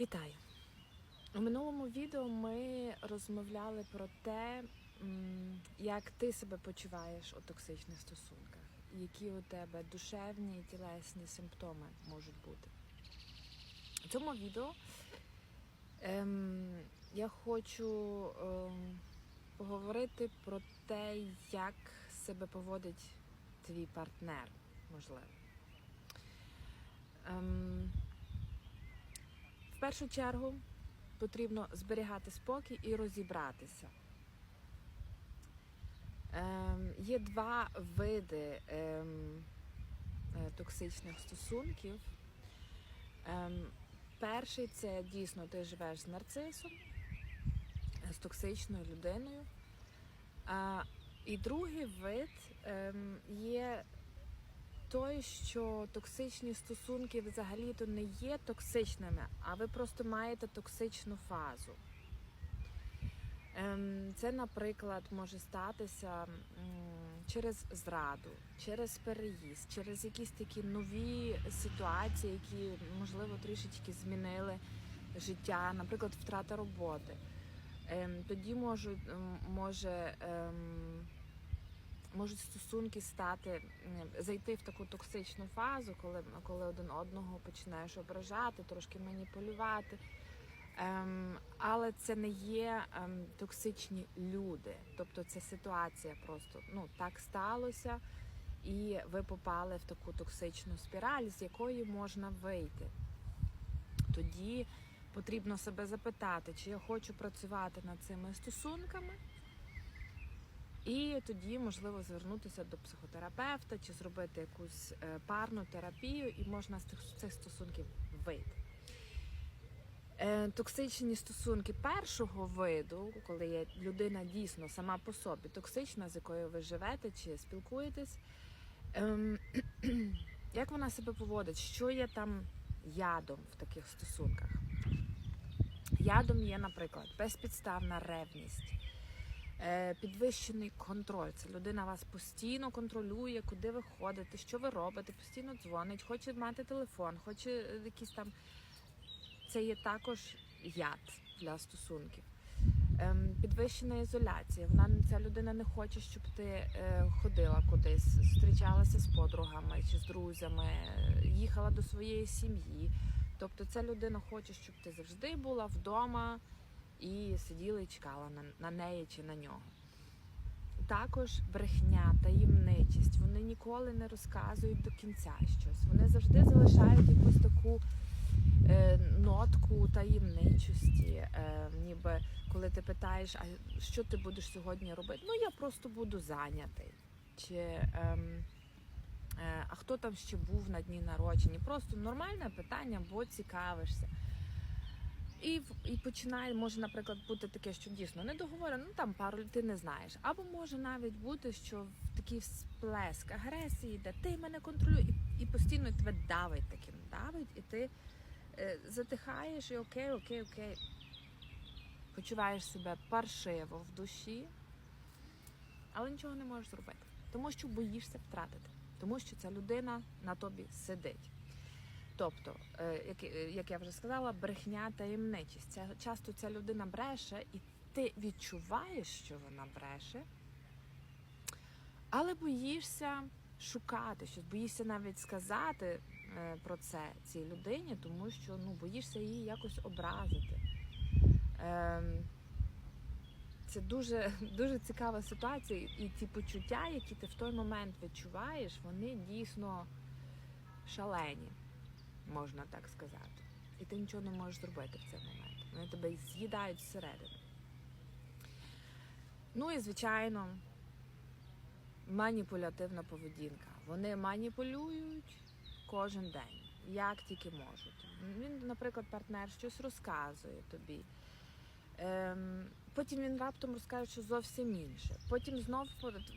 Вітаю! У минулому відео ми розмовляли про те, як ти себе почуваєш у токсичних стосунках, які у тебе душевні і тілесні симптоми можуть бути. У цьому відео ем, я хочу ем, поговорити про те, як себе поводить твій партнер, можливо. Ем, в першу чергу потрібно зберігати спокій і розібратися. Ем, є два види ем, е, токсичних стосунків. Ем, перший це дійсно ти живеш з нарцисом, з токсичною людиною. А, і другий вид ем, є той, що токсичні стосунки взагалі-то не є токсичними, а ви просто маєте токсичну фазу. Ем, Це, наприклад, може статися через зраду, через переїзд, через якісь такі нові ситуації, які, можливо, трішечки змінили життя, наприклад, втрата роботи. Ем, Тоді можуть, може. Можуть стосунки стати зайти в таку токсичну фазу, коли, коли один одного починаєш ображати, трошки маніпулювати. Ем, але це не є ем, токсичні люди. Тобто це ситуація просто ну так сталося, і ви попали в таку токсичну спіраль, з якої можна вийти. Тоді потрібно себе запитати, чи я хочу працювати над цими стосунками. І тоді можливо звернутися до психотерапевта чи зробити якусь е, парну терапію, і можна з цих стосунків вийти. Е, Токсичні стосунки першого виду, коли є людина дійсно сама по собі токсична, з якою ви живете чи спілкуєтесь, ем, як вона себе поводить, що є там ядом в таких стосунках? Ядом є, наприклад, безпідставна ревність. Е, підвищений контроль. Це людина вас постійно контролює, куди ви ходите, що ви робите, постійно дзвонить, хоче мати телефон, хоче е, якісь там. Це є також яд для стосунків. Ем, підвищена ізоляція. Вона ця людина не хоче, щоб ти е, ходила кудись, зустрічалася з подругами чи з друзями, їхала до своєї сім'ї. Тобто, ця людина хоче, щоб ти завжди була вдома і сиділа і чекала на, на неї чи на нього. Також брехня, таємничість. Вони ніколи не розказують до кінця щось. Вони завжди залишають якусь таку е, нотку таємничості. Е, ніби коли ти питаєш, а що ти будеш сьогодні робити? Ну я просто буду зайнятий. Чи ем, е, а хто там ще був на дні народження? Просто нормальне питання, бо цікавишся. І і починає, може, наприклад, бути таке, що дійсно не договорено, ну там пару ти не знаєш. Або може навіть бути, що в такий всплеск агресії, де ти мене контролюєш, і, і постійно тебе давить таким, давить, і ти е, затихаєш, і окей, окей, окей. Почуваєш себе паршиво в душі, але нічого не можеш зробити, тому що боїшся втратити, тому що ця людина на тобі сидить. Тобто, е, як, е, як я вже сказала, брехня таємничість. Ця, часто ця людина бреше, і ти відчуваєш, що вона бреше, але боїшся шукати щось, боїшся навіть сказати е, про це цій людині, тому що ну, боїшся її якось образити. Ем, це дуже, дуже цікава ситуація, і ті почуття, які ти в той момент відчуваєш, вони дійсно шалені можна так сказати. І ти нічого не можеш зробити в цей момент. Вони тебе з'їдають зсередини. Ну і, звичайно, маніпулятивна поведінка. Вони маніпулюють кожен день, як тільки можуть. Він, наприклад, партнер щось розказує тобі. Ем, потім він раптом розкаже, що зовсім інше. Потім знов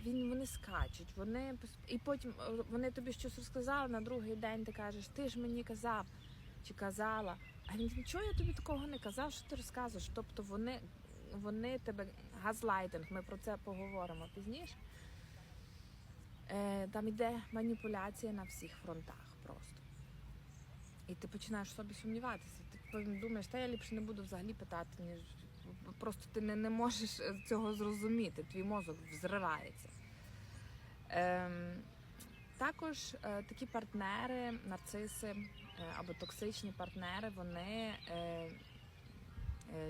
він, вони скачуть, вони і потім е, вони тобі щось розказали на другий день. Ти кажеш, ти ж мені казав чи казала. А він нічого я тобі такого не казав, що ти розказуєш. Тобто вони, вони тебе газлайтинг, ми про це поговоримо пізніше. Е, там йде маніпуляція на всіх фронтах просто. І ти починаєш собі сумніватися. Ти думаєш, та я ліпше не буду взагалі питати, ніж просто ти не, не можеш е, цього зрозуміти, твій мозок взривається. Ем, також е, такі партнери, нарциси е, або токсичні партнери, вони е, е,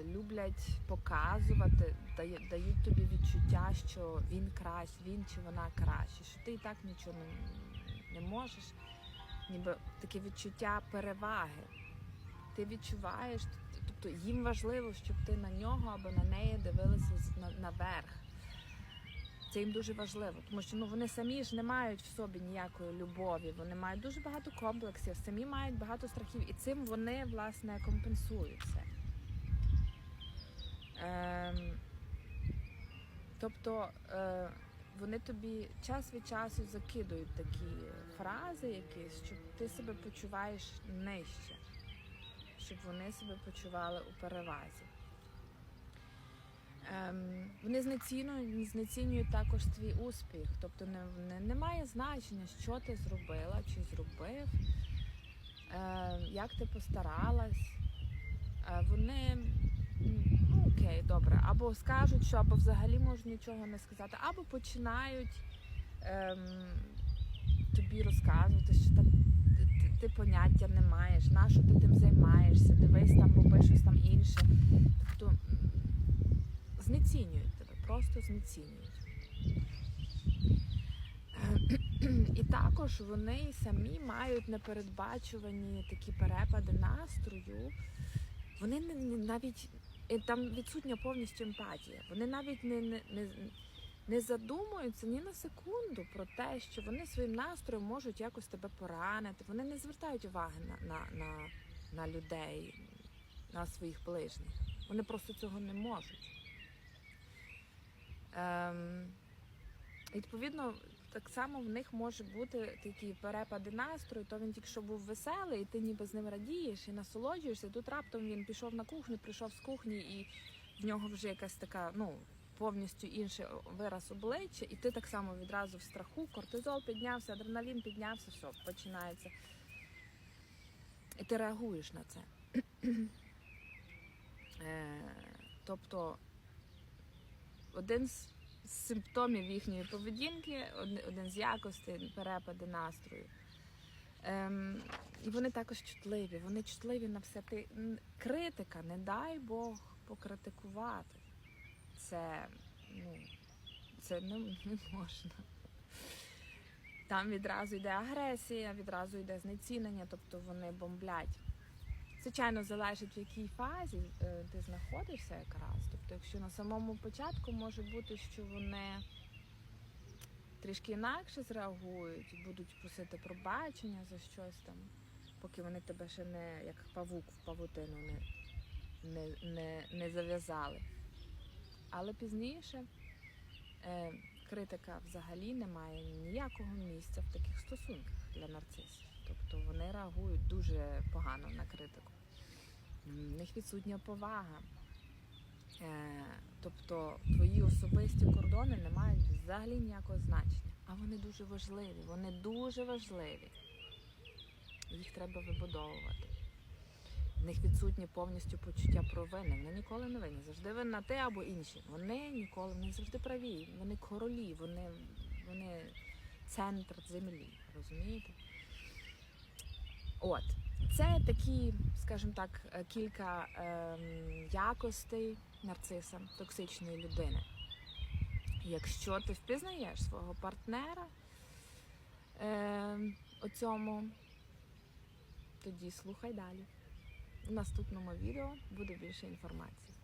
люблять показувати, дає- дають тобі відчуття, що він краще, він чи вона краще, що ти і так нічого не, не можеш, ніби таке відчуття переваги. Ти відчуваєш, тобто їм важливо, щоб ти на нього або на неї дивилася на- наверх. Це їм дуже важливо, тому що ну вони самі ж не мають в собі ніякої любові. Вони мають дуже багато комплексів, самі мають багато страхів, і цим вони власне компенсують це. Ем, тобто е, вони тобі час від часу закидують такі фрази, якісь, щоб ти себе почуваєш нижче, щоб вони себе почували у перевазі. Ем, вони знецінюють, знецінюють також твій успіх. Тобто не, не, немає значення, що ти зробила чи зробив, е, як ти постаралась. Е, вони ну, окей, добре, або скажуть, що або взагалі можуть нічого не сказати, або починають ем, тобі розказувати, що та, поняття не маєш, на що ти тим займаєшся, дивись там, роби щось там інше. Тобто знецінюють тебе, просто знецінюють. І також вони самі мають непередбачувані такі перепади настрою. Вони навіть там відсутня повністю емпатія. Вони навіть не, не, не, не задумуються ні на секунду про те, що вони своїм настроєм можуть якось тебе поранити. Вони не звертають уваги на, на, на, на людей, на своїх ближніх. Вони просто цього не можуть. Ем, відповідно, так само в них може бути такі перепади настрою, то він тільки що був веселий, і ти ніби з ним радієш і насолоджуєшся. Тут раптом він пішов на кухню, прийшов з кухні, і в нього вже якась така, ну, повністю інший вираз обличчя, і ти так само відразу в страху, кортизол піднявся, адреналін піднявся, все, починається. І ти реагуєш на це. Е, тобто один з симптомів їхньої поведінки, один з якостей перепади настрою. Ем, і вони також чутливі. Вони чутливі на все. Ти критика, не дай Бог покритикувати. Це, ну, це не, можна. Там відразу йде агресія, відразу йде знецінення, тобто вони бомблять. Звичайно, залежить в якій фазі е, ти знаходишся якраз. Тобто, якщо на самому початку може бути, що вони трішки інакше зреагують, будуть просити пробачення за щось там, поки вони тебе ще не як павук в павутину не, не, не, не зав'язали. Але пізніше е, критика взагалі не має ніякого місця в таких стосунках для нарцисів. Тобто вони реагують дуже погано на критику. В них відсутня повага. Е, тобто твої особисті кордони не мають взагалі ніякого значення. А вони дуже важливі. Вони дуже важливі. Їх треба вибудовувати. В них відсутнє повністю почуття провини. Вони ніколи не винні. Завжди винна ти або інші. Вони ніколи вони завжди праві. Вони королі, вони, вони центр землі. Розумієте? От. Це такі, скажімо так, е, кілька ем, якостей нарциса, токсичної людини. Якщо ти впізнаєш свого партнера ем, у цьому, тоді слухай далі. У наступному відео буде більше інформації.